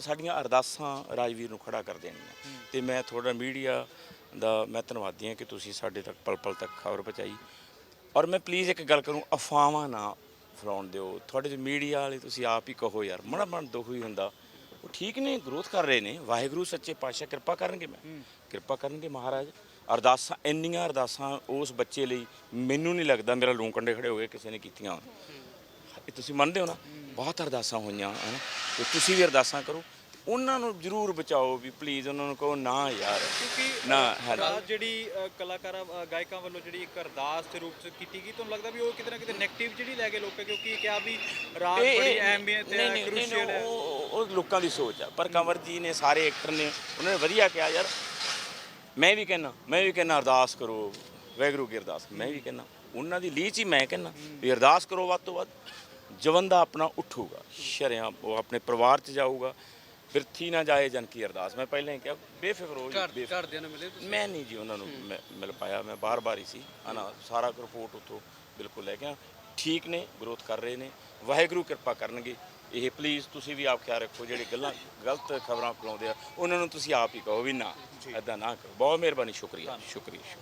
ਕਿਉਂਕਿ ਸਾਡੀਆਂ ਅਰਦਾਸਾਂ ਰਾਜਵੀਰ ਨੂੰ ਖੜਾ ਕਰ ਦੇਣੀਆਂ। ਤੇ ਮੈਂ ਤੁਹਾਡਾ ਮੀਡੀਆ ਦਾ ਮੈਂ ਧੰਨਵਾਦੀ ਹਾਂ ਕਿ ਤੁਸੀਂ ਸਾਡੇ ਤੱਕ ਪਲ ਪਲ ਤੱਕ ਖਬਰ ਪਹੁੰਚਾਈ। ਔਰ ਮੈਂ ਪਲੀਜ਼ ਇੱਕ ਗੱਲ ਕਰੂੰ ਅਫਵਾਹਾਂ ਨਾ ਫਲਾਉਣ ਦਿਓ। ਤੁਹਾਡੇ ਜੋ ਮੀਡੀਆ ਵਾਲੇ ਤੁਸੀਂ ਆਪ ਹੀ ਕਹੋ ਯਾਰ ਮੜਾ ਮਨ ਦੁੱਖ ਹੀ ਹੁੰਦਾ। ਉਹ ਠੀਕ ਨੇ ਗਰੋਥ ਕਰ ਰਹੇ ਨੇ ਵਾਹਿਗੁਰੂ ਸੱਚੇ ਪਾਤਸ਼ਾਹ ਕਿਰਪਾ ਕਰਨਗੇ ਮੈਂ। ਕਿਰਪਾ ਕਰਨਗੇ ਮਹਾਰਾਜ। ਅਰਦਾਸਾਂ ਇੰਨੀਆਂ ਅਰਦਾਸਾਂ ਉਸ ਬੱਚੇ ਲਈ ਮੈਨੂੰ ਨਹੀਂ ਲੱਗਦਾ ਮੇਰਾ ਲੂੰ ਕੰਡੇ ਖੜੇ ਹੋ ਗਏ ਕਿਸੇ ਨੇ ਕੀਤੀਆਂ ਹੋਣ। ਇਹ ਤੁਸੀਂ ਮੰਨਦੇ ਹੋ ਨਾ? ਬਹੁਤ ਅਰਦਾਸਾਂ ਹੋਈਆਂ ਹਨ ਤੇ ਤੁਸੀਂ ਵੀ ਅਰਦਾਸਾਂ ਕਰੋ। ਉਹਨਾਂ ਨੂੰ ਜ਼ਰੂਰ ਬਚਾਓ ਵੀ ਪਲੀਜ਼ ਉਹਨਾਂ ਨੂੰ ਕਹੋ ਨਾ ਯਾਰ ਕਿਉਂਕਿ ਨਾ, ਅ, ਹੈ ਨਾ। ਰਾਤ ਜਿਹੜੀ ਅ, ਕਲਾਕਾਰਾਂ ਅ, ਗਾਇਕਾਂ ਵੱਲੋਂ ਜਿਹੜੀ ਇੱਕ ਅਰਦਾਸ ਦੇ ਰੂਪ ਚ ਕੀਤੀ ਗਈ ਤੁਹਾਨੂੰ ਲੱਗਦਾ ਵੀ ਉਹ ਕਿਤੇ ਨਾ ਕਿਤੇ ਨੈਗੇਟਿਵ ਜਿਹੜੀ ਲੈ ਗਏ ਲੋਕਾਂ? ਕਿਉਂਕਿ ਕਿਹਾ ਵੀ ਰਾਤ ਬੜੀ ਅਹਿਮੀਅਤ ਨਹੀਂ, ਹੈ ਨਹੀਂ, ਨਹੀਂ, ਕ੍ਰੂਸ਼ੀਅਲ ਹੈ। ਉਹ ਉਹ ਲੋਕਾਂ ਦੀ ਸੋਚ ਆ। ਪਰ ਕੰਵਰ ਜੀ ਨੇ ਸਾਰੇ ਐਕਟਰ ਨੇ ਉਹਨਾਂ ਨੇ ਵਧੀਆ ਕਿਹਾ ਯਾਰ ਮੈਂ ਵੀ ਕਹਿੰਨਾ ਮੈਂ ਵੀ ਕਹਿੰਨਾ ਅਰਦਾਸ ਕਰੋ ਵੈਗਰੂ ਕੀ ਅਰਦਾਸ ਮੈਂ ਵੀ ਕਹਿੰਨਾ ਉਹਨਾਂ ਦੀ ਲੀਚ ਹੀ ਮੈਂ ਕਹਿੰਨਾ ਵੀ ਅਰਦਾਸ ਕਰੋ ਵੱਧ ਤੋਂ ਵੱਧ। ਜਵੰਦਾ ਆਪਣਾ ਉੱਠੂਗਾ ਸ਼ਰਿਆਂ ਉਹ ਆਪਣੇ ਪਰਿਵਾਰ 'ਚ ਜਾਊਗਾ ਬਿਰਥੀ ਨਾ ਜਾਏ ਜਨ ਕੀ ਅਰਦਾਸ। ਮੈਂ ਪਹਿਲਾਂ ਹੀ ਕਿਹਾ ਬੇਫਿਕਰ ਹੋ ਜੀ ਘਰ ਬੇਫਿਕਰ। ਘਰਦਿਆਂ ਨੂੰ ਮਿਲੇ ਤੁਸੀਂ? ਮੈਂ ਨਹੀਂ ਜੀ ਉਹਨਾਂ ਨੂੰ ਮੈਂ ਮਿਲ ਪਾਇਆ ਮੈਂ ਬਾਰ-ਬਾਰ ਹੀ ਸੀ। ਹਨਾ ਸਾਰਾ ਰਿਪੋਰਟ ਉੱਥੋਂ ਬਿਲਕੁਲ ਲੈ ਗਿਆ ਠੀਕ ਨੇ ਗਰੋਥ ਕਰ ਰਹੇ ਨੇ। ਵਾਹਿਗੁਰੂ ਕਿਰਪਾ ਕਰਨਗੇ। ਇਹ ਪਲੀਜ਼ ਤੁਸੀਂ ਵੀ ਆਪ ਖਿਆਲ ਰੱਖੋ ਜਿਹੜੇ ਗੱਲਾਂ ਗਲਤ ਖਬਰਾਂ ਫੈਲਾਉਂਦੇ ਆ ਉਹਨਾਂ ਨੂੰ ਤੁਸੀਂ ਆਪ ਹੀ ਕਹੋ ਵੀ ਨਾ ਐਦਾਂ ਨਾ ਕਰੋ। ਬਹੁਤ ਮਿਹਰਬਾਨੀ ਸ਼ੁਕਰੀਆ ਸ਼ੁਕਰੀਆ।